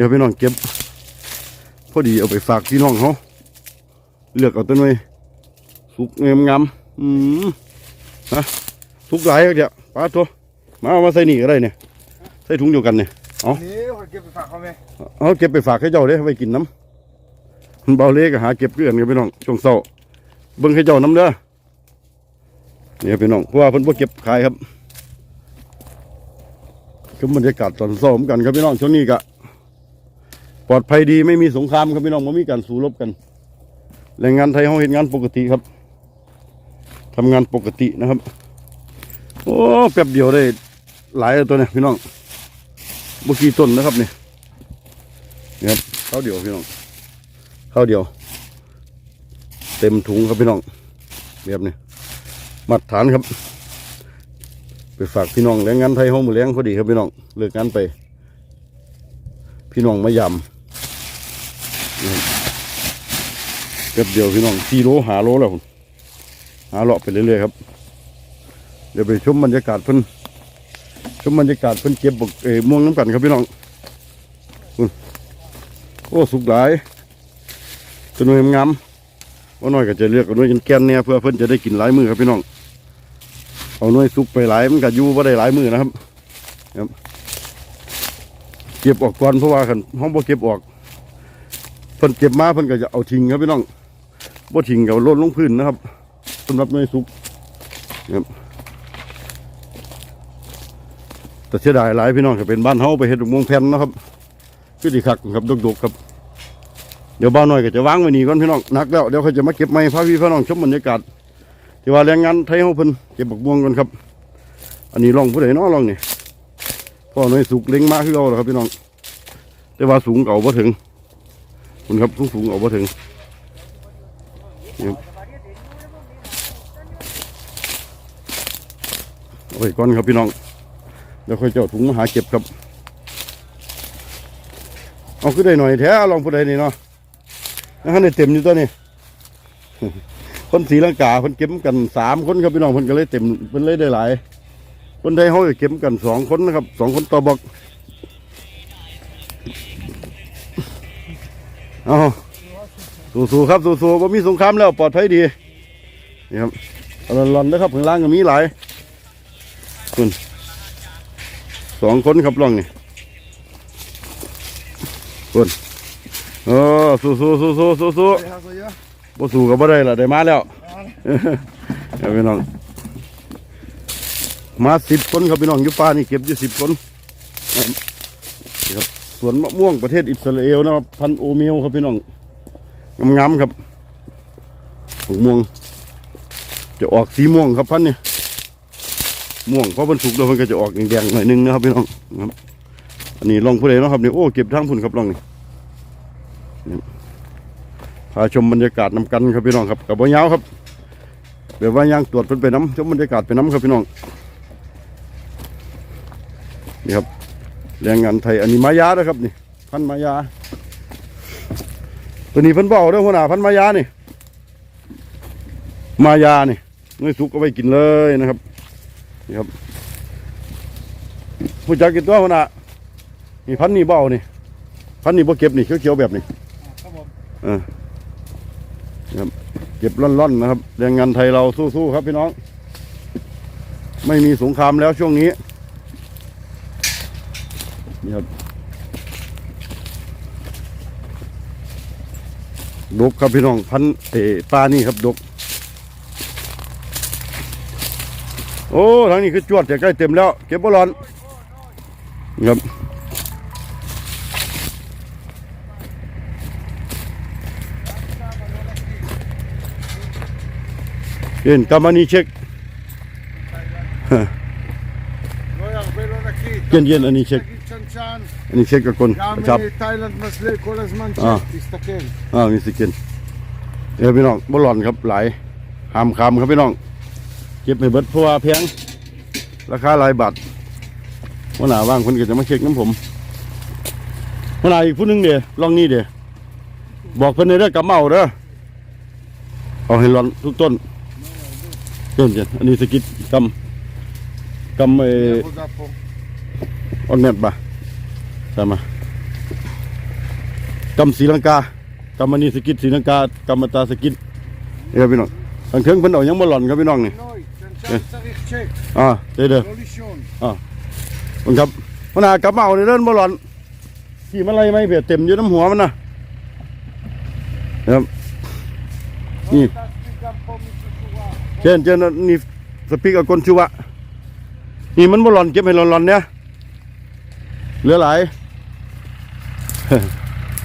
เดี๋ยวพี่น้องเก็บ พอดีเอาไปฝากพี่น้องเขาเลือกเอาต้นไว้สุกงามงามๆอืมฮะสุกหลายเดี๋ยวปลาตัวมาเอามาใส่นี่ก็ได้เนี่ยใส่ถุงเดียวกันเนี่ยนี่คนเก็บไปฝากเขาไหมเอาเก็บไปฝากให้เจ้าเด้ไปกินน้ำมันเบาเล็กหาเก็บเกลื่อนกันพี่น้องช่วงเศร้าเบิ่งให้เจ้าน้ำเด้อเนี่ยพี่น้องเพราะว่าเพิ่นบ่เก็บขายครับคือบรรยากาศตอนเศร้าเหมือนกันครับพี่น้องช่วงนี้ก็ ปลอดภัยดีไม่มีสงครามครับพี่น้องไม่มีการสู้รบกันแรงงานไทยเขาเห็นงานปกติครับทำงานปกตินะครับ โอ้แป๊บเดียวได้หลายตัวเนี่ยพี่น้องเมื่อกี้ต้นนะครับนี่นี่ครับข้าวเดียวพี่น้องข้าวเดียว เต็มถุงครับพี่น้องแบบนี้มาตรฐานครับ ไปฝากพี่น้องแรงงานไทยห้องมือแรงพอดีครับพี่น้องเลิกงานไป พี่น้องมายำนี่ครับ แป๊บเดียวพี่น้องสี่โลหาโลแล้วผมหาเลาะไปเรื่อยๆครับ เดี๋ยวไปชมบรรยากาศเพิ่นชมบรรยากาศเพิ่นเก็บบกเอ๋ม่วงน้ำกันครับพี่น้องคุณโอ้สุกหลายตัวน่วยงามว่าน้อยก็จะเลือกเอาน่วยแกนเนี่ยเพื่อเพิ่นจะได้กินหลายมือครับพี่น้องเอาน่วยสุกไปหลายมันก็ยู่ว่าได้หลายมือนะครับครับ เก็บออกก่อนเพราะว่าคันห้องบ่เก็บออกเพิ่นเก็บมาเพิ่นก็จะเอาทิ้งครับพี่น้อง บ่ทิ้งก็เอาโล่นลงพื้นนะครับสำหรับน่วยสุกครับแต่เสียดายหลายพี่น้องก็เป็นบ้านเฮาไปเฮ็ดมวงแผ่นนะครับคือดีคักครับดกๆครับ เดี๋ยวบ้านน้อยก็จะวางไว้นี่ก่อนพี่น้องนักแล้วเดี๋ยวเขาจะมาเก็บไม้พาพี่พี่น้องชมบรรยากาศที่ว่าแรงงานไทยเฮาเพิ่นเก็บบักม่วงกันครับ อันนี้ลองผู้ใดนาะลองนี่พ่อน้อยสุกเล็งมาคือเราแหละครับพี่น้องแต่ว่าสูงเก่าบ่ถึงคุณครับสูงสูงๆเอาบ่ถึง ครับเอาไว้อนครับพี่น้องเดี๋ยวค่อยเจ้าถุงมาหาเก็บครับ เอาขึ้นได้หน่อยแท้ลองผู้ใดนี่เนาะนะฮะในเต็มอยู่ตัวนี้คนสีลังกาเพิ่นเก็บกันสามคนครับพี่น้องเพิ่นก็เลยเต็มเพิ่นเลยได้หลาย คนไทยเขาก็เก็บกันสองคนนะครับสองคนต่อบอกเอา สู้ๆครับสู้ๆว่ามีสงครามแล้วปลอดภัยดีนี่ครับเอาหลอนๆนะครับข้างล่างก็มีหลายคุณสองคนครับลองนี่คนเออสู้สู้สู้สู้สู้สู้ไปหาตัวเยอะบ่สู้ก็บ่ได้ละได้มาแล้วเอาพี่น้อง มาสิบคนครับพี่น้องอยู่ป่านี่เก็บอยู่สิบคนนี่ครับสวนมะม่วงประเทศอิสราเอลนะครับพันโอเมลครับพี่น้อง งามๆครับมะม่วง จะออกสีม่วงครับพันธุ์นี่ม่วงเพราะมันสุกแล้วมันก็จะออกแดงๆหน่อยนึงนะครับพี่น้องครับอันนี้ลองผู้ใดนะครับนี่โอ้เก็บทั้งพุ่นครับลองนี่พาชมบรรยากาศนำกันครับพี่น้องครับกับบ่ยาวครับเดี๋ยวว่าย่างตรวจเพิ่นไปน้ำชมบรรยากาศไปน้ำครับพี่น้องนี่ครับแรงงานไทยอันนี้มายาเด้อครับนี่พันมายา ตัวนี้เพิ่นบเอกเด้อหัวหน้าพันธุ์มายานี่ มายานี่เมื่อสุกก็ไปกินเลยนะครับนี่ครับผู้จักกินตัวคนน่ะนี่พันธุ์นี่เบเอานี่พันธุ์นี่บ่เก็บนี่เขียวๆแบบนี้ครับผมเออนี่ครับเก็บร่อนๆนะครับแรงงานไทยเราสู้ๆครับพี่น้อง ไม่มีสงครามแล้วช่วงนี้นี่ครับ ดกครับพี่น้องพันเอปลานี่ครับดก โอ้ทางนี้คือจวดแต่ใกล้เต็มแล้ว เก็บบอลอนครับเย็นกามานีเช็ค לא הרבה לא נקי. เย็นเย็นอันนี้เช็ค תגיד צ'נצ'ן, อันนี้เช็คกับคน גם จับ אה, תאילנד מסלה כל הזמן אה. צ'ק, תסתכל. อ่ามีสกินเดี๋ยวพี่น้องบอลลอนครับหลายหามคำครับพี่น้อง เก็บไม่เบิดเพราะว่าแพงราคาหลายบาทวันหนาว่างคนก็จะมาเช็คน้ำผมวันหนาอีกผู้หนึงเดี๋ยวลองนี่เดี๋ยวบอกเพิ่นเลยเด้อกำเมาเด้อเอาให้หลอนทุกต้นเกินกันอันนี้สกิดกำกำไอ้ on net ba sama cầm Sri Lanka กรรมนีสกิดศรีลังกากรรมตาสกิดเอ้พี่น้องทางเครื่องเพิ่นเอายังบ่หลอนครับพี่น้องนี่อ่าเด้อเด้อ่ามันครับมันหากระเมาในเรื่องบ่หลอนขี่มัอะไรไหมเบียดเต็มอยู่น้ำหัวมันนะครับนี่เช่นเช่นนี่สปีกกับกลชูวะนี่มันบ่หลอนเก็บให้หลอนๆเนี่ย เหลือหลาย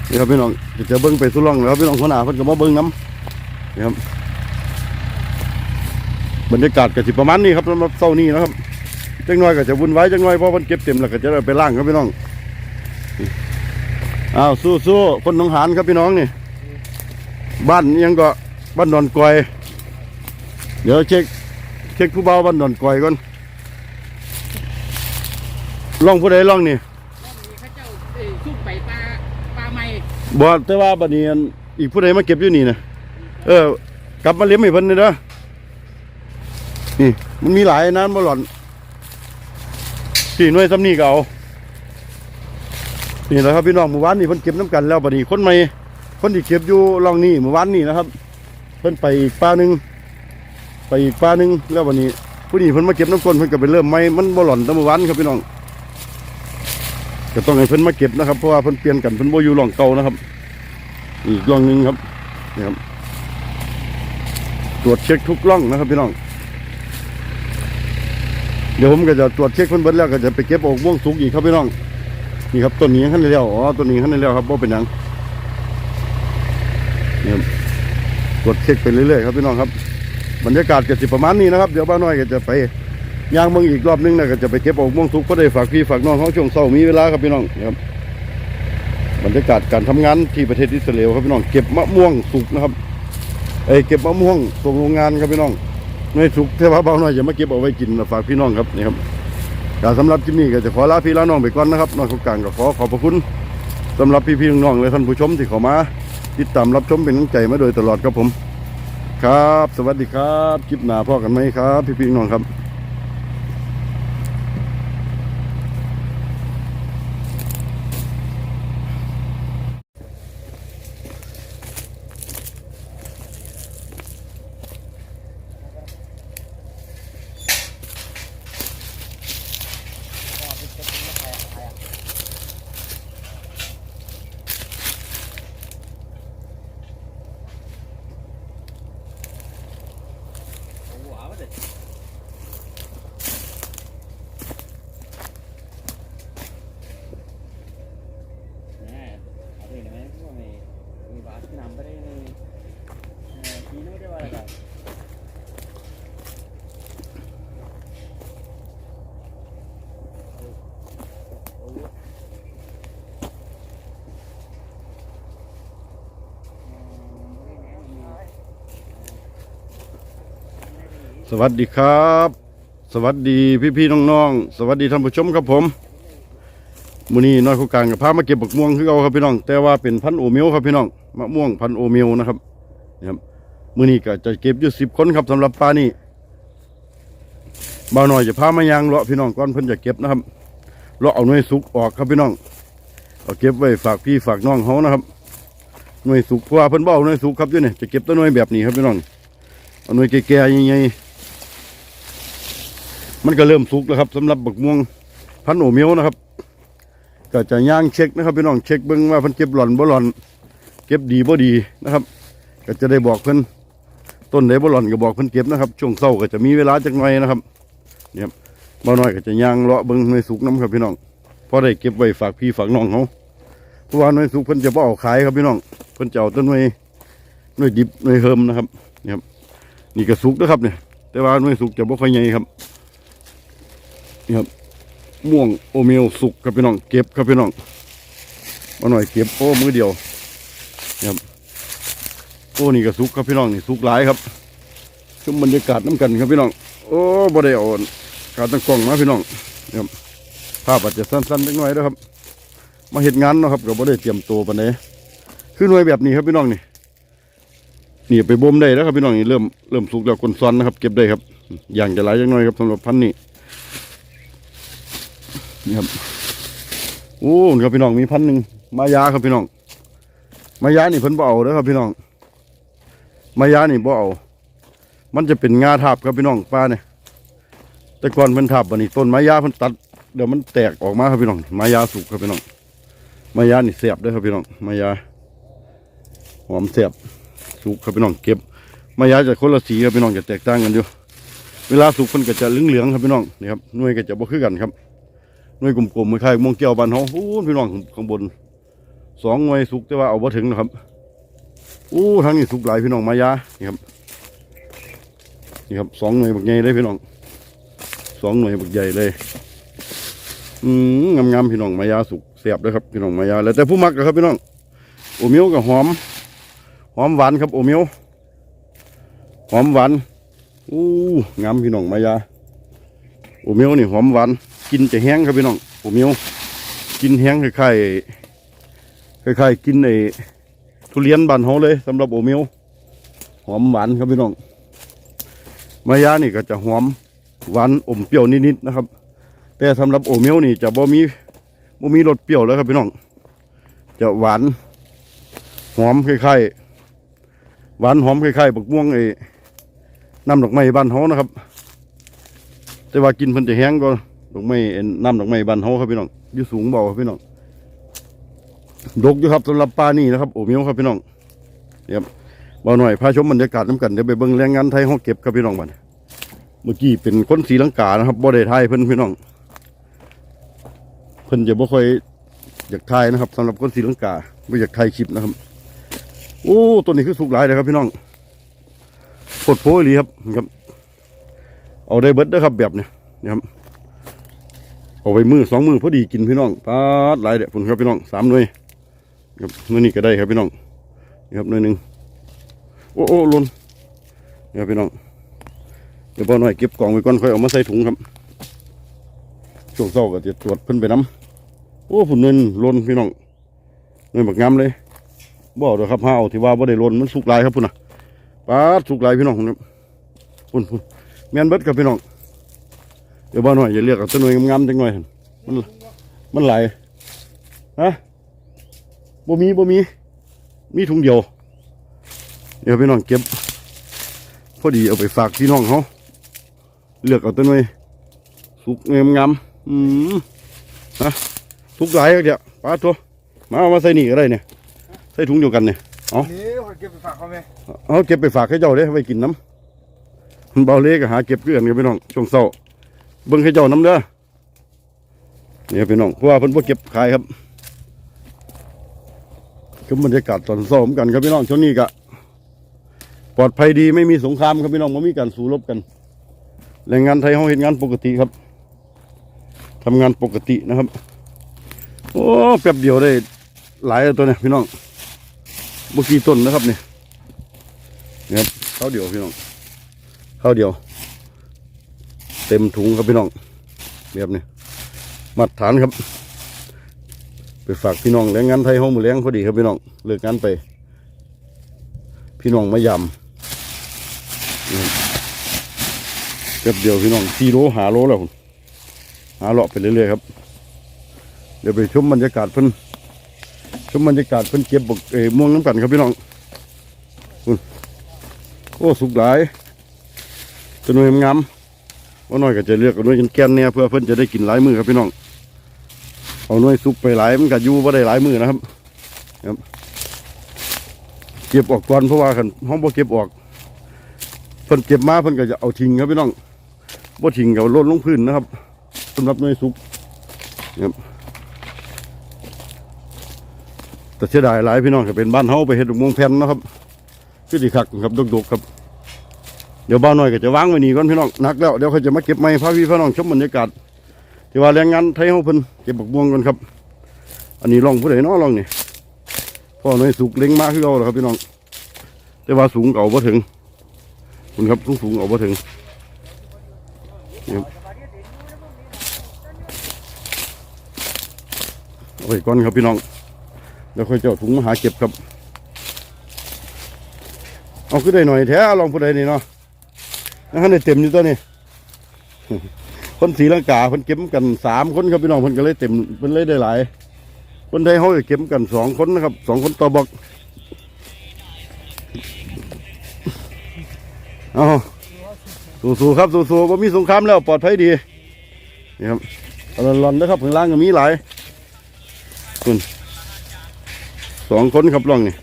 นี่ครับพี่น้องเดี๋ยวจะเบิ้งไปสุร่องแล้วพี่น้องคนหนาเพิ่นก็มาเบิ้งน้ำนี่ครับบรรยากาศก็สิประมาณนี้ครับสำหรับเช้านี้นะครับจังน้อยก็จะวุ่นวายจังน้อยเพราะมันเก็บเต็มแล้วก็จะได้ไปล่างครับพี่น้องอ้าวสู้ๆคนหนองหานครับพี่น้องนี่ บ้านยังก็บ้านดอนกอย เดี๋ยวเช็คเช็คผู้เบาบ้านดอนกอยก่อนล่องผู้ใดล่องนี่ รอบนี้เขาเจ้าเอ่อซุ่มไปปลาปลาใหม่ บ่แต่ว่าบัดนี้อันอีกผู้ใดมาเก็บอยู่นี่นะเออ กลับมาเลี้ยงให้เพิ่นเลยเด้อนี่ มันมีหลายนั้นบ่หล่อนที่หน่วยซ้ำนี่ก็เอานี่แหละครับพี่น้องเมื่อวานนี่เพิ่นเก็บน้ำกันแล้วบัดนี้คนใหม่คนที่เก็บอยู่ล่องนี่เมื่อวานนี่นะครับ เพิ่นไปอีกป่าหนึ่งไปอีกป่าหนึ่งแล้ววันนี้ผู้นี้เพิ่นมาเก็บน้ำก้นเพิ่นก็ไปเริ่มใหม่มันบ่หล่อนต่เมื่อวานครับพี่น้อง ก็ต้องให้เพิ่นมาเก็บนะครับเพราะว่าเพิ่นเปลี่ยนกันเพิ่นบ่อยู่ร่องเก่านะครับ อีกร่องหนึ่งครับนี่ครับ ตรวจเช็คทุกร่องนะครับพี่น้อง เดี๋ยวผมก็จะตรวจเช็คเพิ่นเบิดแล้วก็จะไปเก็บออกม่วงสุกอีกครับพี่น้องนี่ครับต้นนี้ขั้นได้แล้วอ๋อต้นนี้ขั้นได้แล้วครับโบเป็นหยังนี่ครับตรวจเช็คไปเรื่อยๆครับพี่น้องครับบรรยากาศก็สิประมาณนี้นะครับ เดี๋ยวบ้านน้อยก็จะไป ย่างเมืองอีกรอบนึงนะก็จะไปเก็บอกม่วงสุกก็ได้ฝากพี่ฝากน้องเขาช่วงเช้ามีเวลาครับพี่น้องนะครับบรรยากาศการทำงานที่ประเทศอิสราเอลครับพี่น้องเก็บมะม่วงสุกนะครับเอ้เก็บมะม่วงส่งโรงงานครับพี่น้องไม่สุกแต่าเบาหน่อยจะมาเก็บเอาไว้กินนะฝากพี่น้องครับนี่ครับการสำหรับที่นี่ก็จะขอลาพี่ลาน้องไปก่อนนะครับน้องเขากลางก็ขอขอบพระคุณสำหรับพี่พี่ๆน้องๆและท่านผู้ชมที่เข้ามาติดตามรับชมเป็นกำลังใจมาโดยตลอดครับผม ครับ สวัสดีครับคลิปหน้าพ่อกันไหมครับ พี่พี่ๆน้องครับ หัวมันเลยแหม่เอาไปไหนไหมพวกนี้มีบาสนำไปได้เลยเอ่อทีนู้นได้ว่าอะไรกัน ส วัสดีครับ สวัสดีพี่พี่น้องๆ สวัสดีท่านผู้ชมครับผมมื้อนี้น้อยคู่กลางกับพามาเก็บบักม่วงคือเอาครับพี่น้อง แต่ว่าเป็นพันโอเมลครับพี่น้องมะม่วงพันโอเมลนะครับนี่ครับมื้อนี้ก็จะเก็บอยู่สิบคนครับสำหรับปลานี่บ่าวน้อยจะพามายางเลาะพี่น้องก่อนเพิ่นจะเก็บนะครับเลาะเอาหน่วยสุกออกครับพี่น้องเอาเก็บไว้ฝากพี่ฝากน้องเขานะครับหน่วยสุกเพราะว่าเพิ่นบ่เอาหน่วยสุกครับอยู่นี่จะเก็บตัวหน่วยแบบนี้ครับพี่น้องเอาหน่วยแก่ๆใหญ่ๆ มันก็เริ่มสุกแล้วครับสำหรับบักม่วงพันโอเมียวนะครับ ก็จะย่างเช็คนะครับพี่น้องเช็คเบิ้งว่าเพิ่นเก็บหล่อนบ่หล่อน เก็บดีบ่ดีนะครับ ก็จะได้บอกเพิ่นต้นไหนบ่หล่อนก็บอกเพิ่นเก็บนะครับ ช่วงเช้าก็จะมีเวลาจักหน่อยนะครับเนี่ยบบ่น้อยก็จะย่างเลาะเบิ้งหน่วยสุกน้ำครับพี่น้องพอได้เก็บไว้ฝากพี่ฝากน้องเขาเพราะว่าหน่วยสุกเพิ่นจะบ่เอาขายครับพี่น้องเพิ่นจะเอาต้นหน่วยหน่วยดิบหน่วยเฮิมนะครับเนี่ครับนี่ก็สุกนะครับเนี่ยแต่ว่าหน่วยสุกจะบ่ค่อยใหญ่ครับ นี่ครับม่วงโอเมลสุกครับพี่น้องเก็บครับพี่น้องมาหน่อยเก็บโอ้มือเดียวนี่ครับโอ้นี่ก็สุกครับพี่น้องนี่สุกหลายครับชมบรรยากาศน้ำกันครับพี่น้องโอ้บ่ได้เอาการตั้งกล้องมาพี่น้องนี่ครับภาพอาจจะสั้นๆเล็กน้อยนะครับ มาเห็ดงานเนาะครับก็บ่ได้เตรียมตัวปานใดคือหน่วยแบบนี้ครับพี่น้องนี่นี่ไปบ่มได้แล้วครับพี่น้องนี่เริ่มเริ่มสุกแล้วคนซ้อนนะครับ เก็บได้ครับ อย่างจะหลายจังน้อยครับสำหรับพันนี้ นี่ครับโอ้ครับพี่น้องมีพันหนึ่งมายาครับพี่น้องมายานี่เพิ่นบ่เอาเด้อครับพี่น้องมายานี่บ่เอามันจะเป็นงาทับครับพี่น้องปลาเนี่ยแต่ก่อนเพิ่นทับบัดนี้ต้นมายาเพิ่นตัดเดี๋ยวมันแตกออกมาครับพี่น้องมายาสุกครับพี่น้องมายานี่แซ่บด้อครับพี่น้องมายาหอมแซ่บสุกครับพี่น้องเก็บมายาจะคนละสีครับพี่น้องจะแตกต่างกันอยู่เวลาสุกมันก็จะเหลืองๆครับพี่น้องนี่ครับหน่วยก็จะบ่คือกันครับ หน่วยกลมๆคล้ายๆมงเกี้ยวบานเฮาโอ้พี่น้องข้างบนสองหน่วยสุกแต่ว่าเอาบ่ถึงนะครับอู้ทางนี้สุกหลายพี่น้องมายานี่ครับนี่ครับสองหน่วยบักใหญ่เลยพี่น้องสองหน่วยบักใหญ่เลยอืมงามๆพี่น้องมายาสุกเสียบเลยครับพี่น้องมายาแล้วแต่ผู้มักนะครับพี่น้องโอเมียวกับหอม หอมหวานครับโอเมียวหอมหวานอู้งามพี่น้องมายาโอเมียวนี่หอมหวาน กินจะแห้งครับพี่น้องโอเมียวกินแห้งคล้ายๆคล้ายๆกินไอ้ทุเรียนบานเฮาเลยสำหรับโอเมียวหอมหวานครับพี่น้องมายานี่ก็จะหอมหวานอมเปรี้ยวนิดๆนะครับ แต่สำหรับโอเมียวนี่จะบ่มีบ่มีรสเปรี้ยวแล้วครับพี่น้องจะหวานหอมคล้ายๆหวานหอมคล้ายๆบักม่วงไอ้น้ำดอกไม้บ้านเฮานะครับ แต่ว่ากินเพิ่นจะแห้งก็ ดอกไม้ไอ้น้ำดอกไม้บานเฮาครับพี่น้องอยู่สูงเบาครับพี่น้องดกอยู่ครับสำหรับปลานี่นะครับโอเมียวครับพี่น้องเดี๋ยวบ่หน่อยพาชมบรรยากาศน้ำกันเดี๋ยวไปเบิ่งแรงงานไทยเฮาเก็บครับพี่น้องบันเมื่อกี้เป็นคนศรีลังกานะครับบ่ได้ไทยเพิ่นพี่น้อง เพิ่นจะบ่ค่อยอยากไทยนะครับสำหรับคนศรีลังกาไม่อยากไทยคลิปนะครับ โอ้ตัวนี้คือสุกหลายเลยครับพี่น้องปดโพลีครับครับ เอาได้เบิดเด้อครับแบบเนี้ยนะครับ เอาไปมือสองมือพอดีกินพี่น้องปาดหลายเด้อผมครับพี่น้องสามหน่วยครับหน่วยนี้ก็ได้ครับพี่น้องนี่ครับหน่วยหนึ่งโอ้โอ้ล่นนี่ครับพี่น้องเดี๋ยวพอหน่อยเก็บกล่องไว้ก่อนค่อยเอามาใส่ถุงครับช่วงเช้าก็จะตรวจเพิ่นไปน้ำโอ้ผุนเงินล้นพี่น้องเงินบักงามเลยบ่เอาเด้อครับห้าเอาที่ว่าบ่ได้ล้นมันสุกลายครับพุ่นน่ะปาดสุกลายพี่น้องนครับพุ่นพุ่นแมนเบิดครับพี่น้อง ดี๋ยวบ่หน่อยอย่าเรียกเอาแตัวหน่วยงามๆจังหน่อยหั่นมันมันหลายฮะบ่มีบ่มีมีถุงเดียว เดี๋ยวพี่น้องเก็บ พอดีเอาไปฝากพี่น้องเขาเลือกเอาต้นไว้สุกงามงามๆอืมฮะสุกหลายครับเดี๋ยวปลาตัวมาเอามาใส่นี่ก็ได้เนี่ยใส่ถุงเดียวกันเนี่ยนี่เขาเก็บไปฝากเขาไหมเอาเก็บไปฝากให้เจ้าเด้ไว้กินน้ำมันเบาเล็กหาเก็บเกลือนกันพี่น้องช่วงเช้า เบิ่งให้เจ้าน้ำเด้อเนี่ยพี่น้องเพราะว่าเพิ่นบ่เก็บขายครับคือบรรยากาศตอนเช้าเหมือนกันครับพี่น้องช่วงนี้ก็ปลอดภัยดีไม่มีสงครามครับพี่น้องไม่มีการสู้รบกันแรงงานไทยเขาเห็นงานปกติครับทำงานปกตินะครับ โอ้แป๊บเดียวได้หลายตัวเนี่ยพี่น้องเมื่อกี้ต้นนะครับเนี่ยเนี่ยครับข้าวเดียวพี่น้องข้าวเดียว เต็มถุงครับพี่น้องแบบนี้มาตรฐานครับ ไปฝากพี่น้องแรงงานไทยเขาหมือแรงพอดีครับพี่น้องเลิกงานไป พี่น้องมายำนี่แป๊บเดียวพี่น้องสี่โลหาโลแล้วหาเลาะไปเรื่อยๆครับเดี๋ยวไปชมบรรยากาศเพิ่นชมบรรยากาศเพิ่นเก็บบกเออม่วงน้ำกันครับพี่น้องคุณโอ้สุกหลายจะหน่วยงาม ว่าน้อยก็จะเลือกเอาน่วยจนแกนๆเนี่ยเพื่อเพิ่อนจะได้กินหลายมือครับพี่น้อง เอาน่วยสุกไปหลายมันก็ยู่ว่าได้หลายมือนะครับเก็บออกก่อนเพราะว่าคันห้องบ่เก็บออกเพิ่นเก็บมาเพิ่นก็จะเอาทิ้งครับพี่น้องบ่ทิ้งก็ลดลงพื้นนะครับสำหรับน่วยสุกครับแต่เสียดายหลายพี่น้องก็เป็นบ้านเฮาไปเฮ็ดม่วงแผ่นนะครับคือสิคักครับดกๆครับ เดี๋ยวบ้านหน่อยก็จะวางไว้นี่ก่อนพี่น้องนักแล้วเดี๋ยวเขาจะมาเก็บไม้พาพี่พี่น้องชมบรรยากาศที่ว่าแรงงานไทยเฮาเพิ่นเก็บบักม่วงกันครับ อันนี้ลองผู้ใดเนาะลองนี่พ่อน้อยสุกเล็งมากขึ้นเอาเหรอครับพี่น้อง แต่ว่าสูงเก่าบ่ถึงคุณครับสูงสูงเอาบ่ถึงนี่ครับเอาไปก่อนครับพี่น้องแล้วค่อยเจ้าถุงมาหาเก็บครับ เอาขึ้นได้หน่อยแท้ลองผู้ใดนี่เนาะ นะครับได้เต็มอยู่ตัวนี้คนสีลังกาคนเก็บกันสามคนครับพี่น้องคนก็เลยเต็มเป็นเลยได้หลาย คนไทยเขาเก็บกันสองคนนะครับสองคนต่อบอกเอาสู้ๆครับสู้ๆว่ามีสงครามแล้วปลอดภัยดีนี่ครับร้อนๆนะครับข้างล่างก็มีหลายคุณสองคนครับลองนี่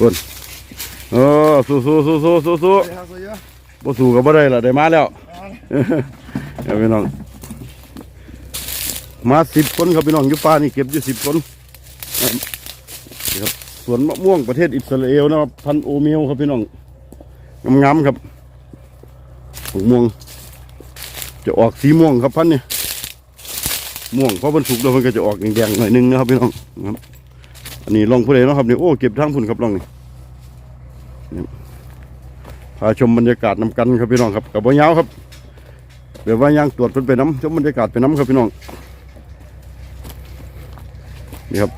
คุณ เออสู้ๆสู้ๆสู้ๆ Det här så gör. บ่สู้ก็บ่ได้ล่ะได้มาแล้วเอาพี่น้อง มาสิบคนครับพี่น้องอยู่ป่านี่เก็บอยู่สิบคนครับนี่ครับสวนมะม่วงประเทศอิสราเอลนะครับพันธุ์โอเมลครับพี่น้องงามๆครับมะม่วง จะออกสีม่วงครับพันธุ์นี่ม่วงเพราะมันสุกแล้วมันก็จะออกแดงๆหน่อยนึงนะครับพี่น้องครับอันนี้ลองผู้ใดเนาะครับนี่โอ้เก็บทั้งพุ่นครับลองนี่ พาชมบรรยากาศนำกันครับพี่น้องครับกับบ่ยาวครับเดี๋ยวว่าย่างตรวจเพิ่นไปน้ำชมบรรยากาศไปน้ำครับพี่น้องนี่ครับ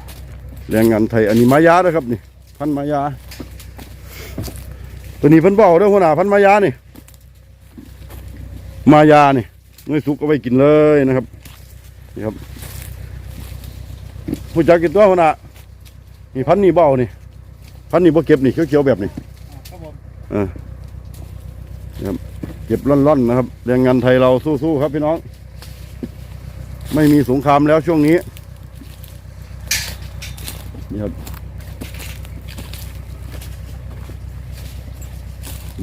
แรงงานไทยอันนี้มายานะครับนี่พันธุ์มายา ตัวนี้เพิ่นบอกเด้อหัวหน้าพันธุ์มายานี่มายานี่ไม่สุกก็ไปกินเลยนะครับนี่ครับผู้จักกินตัวหัวหน้านี่พันธุ์นี่เบเอานี่พันธุ์นี่บ่เก็บนี่เขียวๆแบบนี้ Kom on. เออ ครับเก็บร่อนๆนะครับแรงงานไทยเราสู้ๆครับพี่น้อง ไม่มีสงครามแล้วช่วงนี้นี่ครับ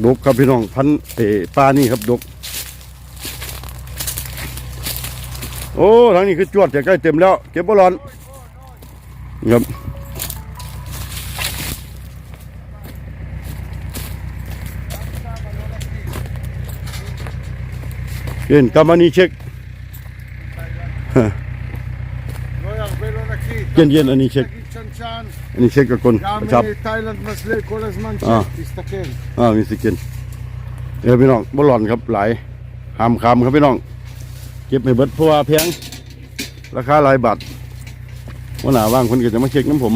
ดกครับพี่น้องพันเอปลานี่ครับดก โอ้ทางนี้คือจวดจะใกล้เต็มแล้ว เก็บบอลอนนี่ครับ เห็นกามานีเช็ค Nåja, vill du ha krit? เย็นเย็นๆอันนี้เช็ค Krit chan chan. อันนี้เช็ คกับคน Ja, จับ men i Thailand masle כל הזמן אה. צ'ק, תסתכל. อ่ามีสกินเดี๋ยวพี่น้องบอลลอนครับหลายหามคำครับพี่น้อง เก็บให้เบิดเพราะว่าแพงราคาหลายบาทวันหนาว่างคนก็จะมาเช็คน้ำผม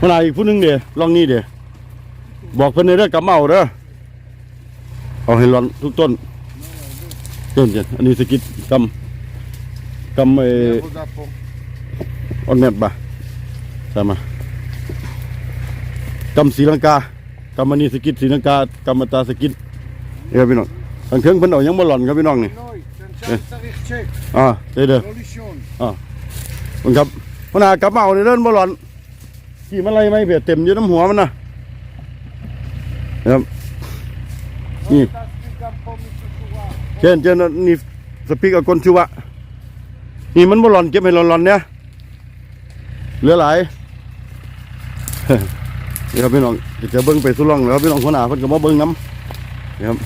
วันหนาอีกผู้หนึงเดี๋ยวลองนี่เดี๋ยวบอกเพิ่นในเรื่องกำเมาเด้อเอาให้ร้อนทุกต้น เริ่มจากอันนี้สกิดกำกำไอ้ออนแมทบะใช่ไหมกำศรีลังกากำมันนี่สกิดศรีลังกากำมาตาสกิดเออพี่น้องทางเครื่องพิ่นเอายังบอหลอนครับพี่น้องนี่อ่าเด้อเด้อ่าคุณครับพนากลับมาในเรื่องบอหลอนขี่มันไรไหมเปียดเต็มอยู่น้ำหัวมันนะครับนี่ เช่นเช่นนี่สปีกกับคนชัวนี่มันบ่หลอนเก็บให้หลอนๆเนี่ยเหลือหลายนี่ครับพี่น้องจะเบิ้งไปสุร่องแล้วพี่น้องคนหนาเพิ่นก็มาเบิ้งน้ำนี่ครับ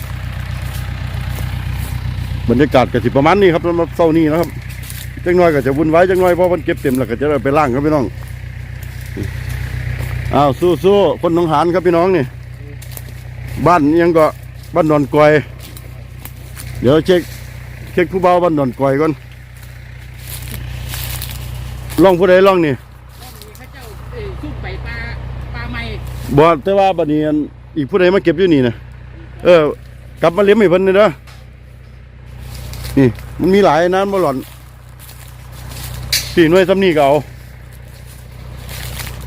บรรยากาศก็สิประมาณนี้ครับสำหรับเช้านี้นะครับจังน้อยก็จะวุ่นวายจังน้อยเพราะมันเก็บเต็มแล้วก็จะไปล่างครับพี่น้องอ้าวสู้ๆคนหนองหานครับพี่น้องนี่ บ้านยังก็บ้านดอนกอย เดี๋ยวเช็คเช็คผู้เบาบ้านดอนกอยก่อนลองผู้ใดลองนี่ข้าเจ้าเอ้ยซุปไปปลาปลาใหม่บอแต่ว่าบัดนี้อันอีกผู้ใดมาเก็บอยู่นี่นะเออ กลับมาเลี้ยงให้เพิ่นนี่เด้อนี่ มันมีหลายน้ำบ่หล่อนสี่หน่วยซ้ำนี่ก็เอา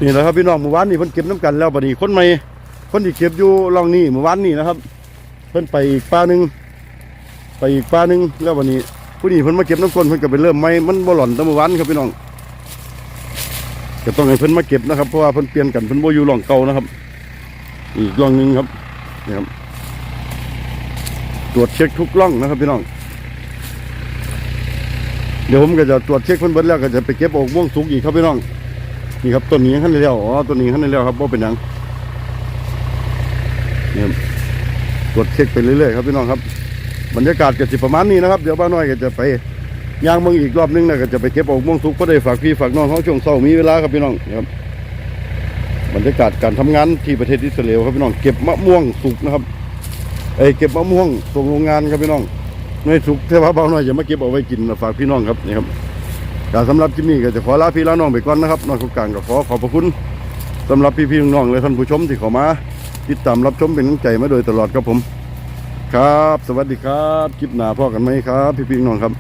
นี่แหละครับพี่น้องเมื่อวานนี่เพิ่นเก็บน้ำกันแล้วบัดนี้คนใหม่คนที่เก็บอยู่ลองนี่เมื่อวานนี่นะครับ เพิ่นไปอีกป้าหนึง ไปอีกป้าหนึงแล้ววันนี้ ผู้นี้เพิ่นมาเก็บน้ำก้นเพิ่นก็ไปเริ่มใหม่มันบ่หล่อนต่เมื่อวานครับพี่น้องก็ต้องให้เพิ่นมาเก็บนะครับเพราะว่าเพิ่นเปลี่ยนกันเพิ่นโบอยู่ร่องเก่านะครับ อีกร่องหนึงครับนี่ครับตรวจเช็คทุกร่องนะครับพี่น้อง เดี๋ยวผมก็จะตรวจเช็คเพิ่นเบิดแล้วก็จะไปเก็บอกม่วงสุกอีกครับพี่น้องนี่ครับต้นนี้ขั้นได้แล้วอ๋อต้นนี้ขั้นได้แล้วครับว่าเป็นยังเนี่ยตรวจเช็คไปเรื่อยๆครับพี่น้องครับ บรรยากาศก็สิประมาณนี้นะครับ เดี๋ยวบ้านน้อยก็จะไปย่างเมืองอีกรอบนึงนะก็จะไปเก็บออกม่วงสุกเพราะได้ฝากพี่ฝากน้องเขาช่วงเช้ามีเวลาครับพี่น้องนะครับบรรยากาศการทำงานที่ประเทศอิสราเอลครับพี่น้องเก็บมะม่วงสุกนะครับเอ้ยเก็บมะม่วงส่งโรงงานครับพี่น้องไม่สุกแต่ว่าเบาหน่อยจะมาเก็บเอาไว้กินนะฝากพี่น้องครับนี่ครับการสำหรับที่นี่ก็จะขอลาพี่ลาน้องไปก่อนนะครับน้องกุกลางก็ขอขอบพระคุณสำหรับพี่ๆน้องๆและท่านผู้ชมที่เข้ามา ติดตามรับชมเป็นกำลังใจมาโดยตลอดครับผม ครับ สวัสดีครับ คลิปหน้าพ่อกันไหมครับ พี่ๆน้องครับ